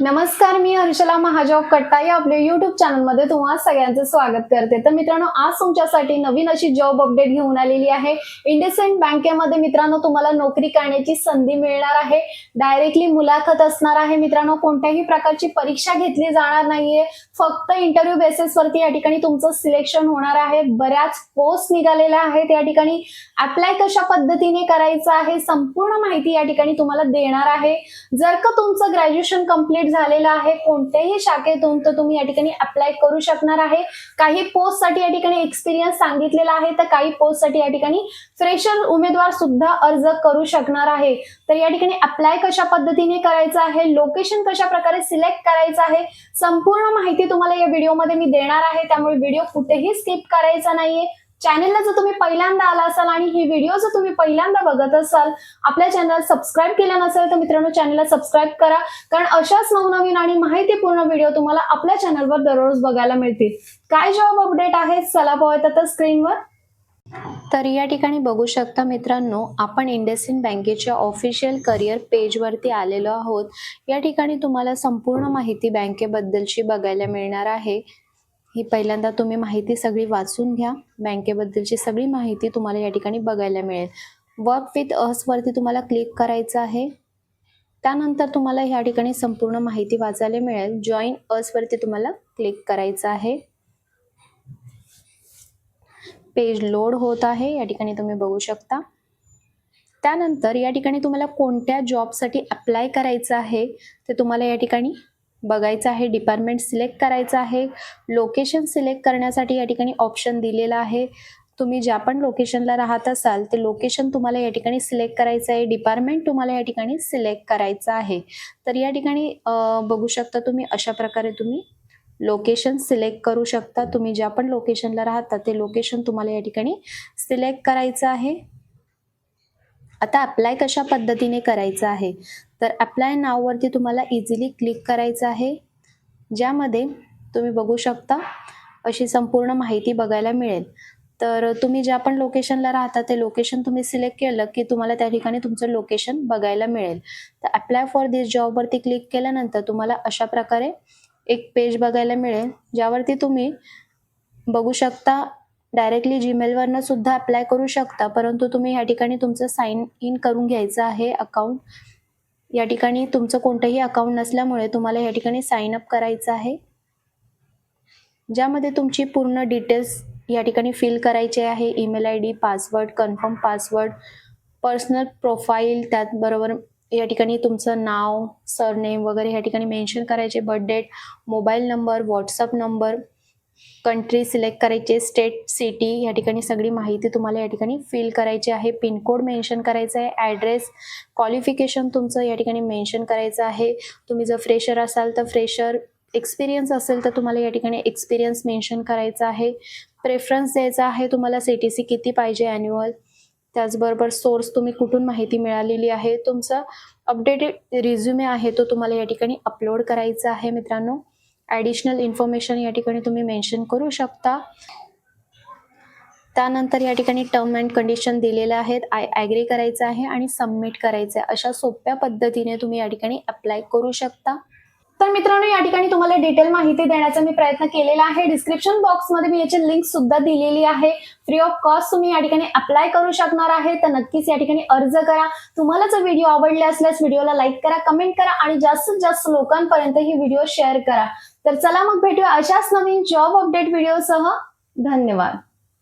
नमस्कार मी हर्षला महाजॉब कट्टा या आपल्या युट्यूब चॅनलमध्ये तुम्हाला सगळ्यांचं स्वागत करते. तर मित्रांनो आज तुमच्यासाठी नवीन अशी जॉब अपडेट घेऊन आलेली आहे. इंडसेंट बँकेमध्ये मित्रांनो तुम्हाला नोकरी करण्याची संधी मिळणार आहे. डायरेक्टली मुलाखत असणार आहे. मित्रांनो कोणत्याही प्रकारची परीक्षा घेतली जाणार नाहीये. फक्त इंटरव्ह्यू बेसिसवरती या ठिकाणी तुमचं सिलेक्शन होणार आहे. बऱ्याच पोस्ट निघालेल्या आहेत या ठिकाणी. अप्लाय कशा पद्धतीने करायचं आहे संपूर्ण माहिती या ठिकाणी तुम्हाला देणार आहे. जर का तुमचं ग्रॅज्युएशन कंप्लीट झालेलं आहे कोणत्याही शाखेतून तर तुम्ही या ठिकाणी अप्लाय करू शकणार आहे. काही पोस्टसाठी या ठिकाणी एक्सपिरियन्स सांगितलेला आहे तर काही पोस्टसाठी या ठिकाणी फ्रेशर उमेदवार सुद्धा अर्ज करू शकणार आहे. तर या ठिकाणी अप्लाय कशा पद्धतीने करायचं आहे लोकेशन कशा प्रकारे सिलेक्ट करायचं आहे संपूर्ण माहिती तुम्हाला या व्हिडिओमध्ये मी देणार आहे. त्यामुळे व्हिडिओ कुठेही स्किप करायचा नाहीये. चॅनेलला जर तुम्ही पहिल्यांदा आला असाल आणि ही व्हिडिओ जर तुम्ही पहिल्यांदा बघत असाल आपल्या चॅनल सबस्क्राईब केला नसेल तर मित्रांनो चॅनलला सबस्क्राईब करा. कारण अशाच नवनवीन आणि माहितीपूर्ण व्हिडिओ तुम्हाला आपल्या चॅनलवर दररोज बघायला मिळतील. काय जॉब अपडेट आहे? चला पाहूयात आता स्क्रीनवर तर या ठिकाणी बघू शकता मित्रांनो आपण इंडसइंड बँकेच्या ऑफिशियल करिअर पेजवरती आलेलो आहोत. या ठिकाणी तुम्हाला संपूर्ण माहिती बँकेबद्दलची बघायला मिळणार आहे. ही पहिल्यांदा तुम्ही माहिती सगळी वाचून घ्या. बँकेबद्दलची सगळी माहिती तुम्हाला या ठिकाणी बघायला मिळेल. वर्क विथ असवरती तुम्हाला क्लिक करायचं आहे. त्यानंतर तुम्हाला या ठिकाणी संपूर्ण माहिती वाचायला मिळेल. जॉईन असवरती तुम्हाला क्लिक करायचं आहे. पेज लोड होत आहे. या ठिकाणी तुम्ही बघू शकता. त्यानंतर या ठिकाणी तुम्हाला कोणत्या जॉबसाठी अप्लाय करायचं आहे ते तुम्हाला या ठिकाणी बघायचं आहे डिपार्टमेंट सिलेक्ट करायचं आहे. लोकेशन सिलेक्ट करण्यासाठी या ठिकाणी ऑप्शन दिलेला आहे. तुम्ही ज्या पण लोकेशनला राहत असाल ते लोकेशन तुम्हाला या ठिकाणी सिलेक्ट करायचं आहे. डिपार्टमेंट तुम्हाला या ठिकाणी सिलेक्ट करायचं आहे. तर या ठिकाणी बघू शकता तुम्ही अशा प्रकारे तुम्ही लोकेशन सिलेक्ट करू शकता. तुम्ही ज्या पण लोकेशनला राहता ते लोकेशन तुम्हाला या ठिकाणी सिलेक्ट करायचं आहे. आता अप्लाय कशा पद्धतीने करायचं आहे? तर अप्लाय नाववरती तुम्हाला इझिली क्लिक करायचं आहे. ज्यामध्ये तुम्ही बघू शकता अशी संपूर्ण माहिती बघायला मिळेल. तर तुम्ही ज्या पण लोकेशनला राहता ते लोकेशन तुम्ही सिलेक्ट केलं की तुम्हाला त्या ठिकाणी तुमचं लोकेशन बघायला मिळेल. तर अप्लाय फॉर दिस जॉबवरती क्लिक केल्यानंतर तुम्हाला अशा प्रकारे एक पेज बघायला मिळेल ज्यावरती तुम्ही बघू शकता डायरेक्टली जीमेलवरनं सुद्धा अप्लाय करू शकता परंतु तुम्ही ह्या ठिकाणी तुमचं साइन इन करून घ्यायचं आहे अकाउंट या ठिकाणी तुमचं कोणतंही अकाउंट नसल्यामुळे तुम्हाला या ठिकाणी साइन अप करायचं आहे. ज्यामध्ये तुमची पूर्ण डिटेल्स या ठिकाणी फिल करायचे आहे. Email I D password confirm password personal profile त्याचबरोबर या ठिकाणी तुमचं नाव सरनेम वगैरे या ठिकाणी मेन्शन करायचे birth date mobile number WhatsApp number country select करायचे स्टेट सिटी या ठिकाणी सगळी माहिती तुम्हाला या ठिकाणी फिल करायची आहे. पिनकोड मेन्शन करायचा आहे. ॲड्रेस क्वालिफिकेशन तुमचं या ठिकाणी मेन्शन करायचं आहे. तुम्ही जर फ्रेशर असाल तर फ्रेशर एक्सपिरियन्स असेल तर तुम्हाला या ठिकाणी एक्सपिरियन्स मेन्शन करायचा आहे. प्रेफरन्स द्यायचा आहे तुम्हाला सी टी सी किती पाहिजे ॲन्युअल त्याचबरोबर सोर्स तुम्ही कुठून माहिती मिळालेली आहे. तुमचा अपडेटेड रिझ्युमे आहे तो तुम्हाला या ठिकाणी अपलोड करायचा आहे मित्रांनो. ॲडिशनल इन्फॉर्मेशन या ठिकाणी तुम्ही मेन्शन करू शकता. त्यानंतर या ठिकाणी टर्म अँड कंडिशन दिलेल्या आहेत. आय ॲग्री करायचं आहे आणि सबमिट करायचं आहे. अशा सोप्या पद्धतीने तुम्ही या ठिकाणी अप्लाय करू शकता. तर मित्रांनो या ठिकाणी तुम्हाला डिटेल माहिती देण्याचा मी प्रयत्न केलेला आहे. डिस्क्रिप्शन बॉक्समध्ये मी याची लिंक सुद्धा दिलेली आहे. फ्री ऑफ कॉस्ट तुम्ही या ठिकाणी अप्लाय करू शकणार आहे. तर नक्कीच या ठिकाणी अर्ज करा. तुम्हाला जर व्हिडिओ आवडले असल्यास व्हिडिओला लाईक करा कमेंट करा आणि जास्तीत जास्त लोकांपर्यंत ही व्हिडिओ शेअर करा. तर चला मग भेटूया अशाच नवीन जॉब अपडेट व्हिडिओसह धन्यवाद.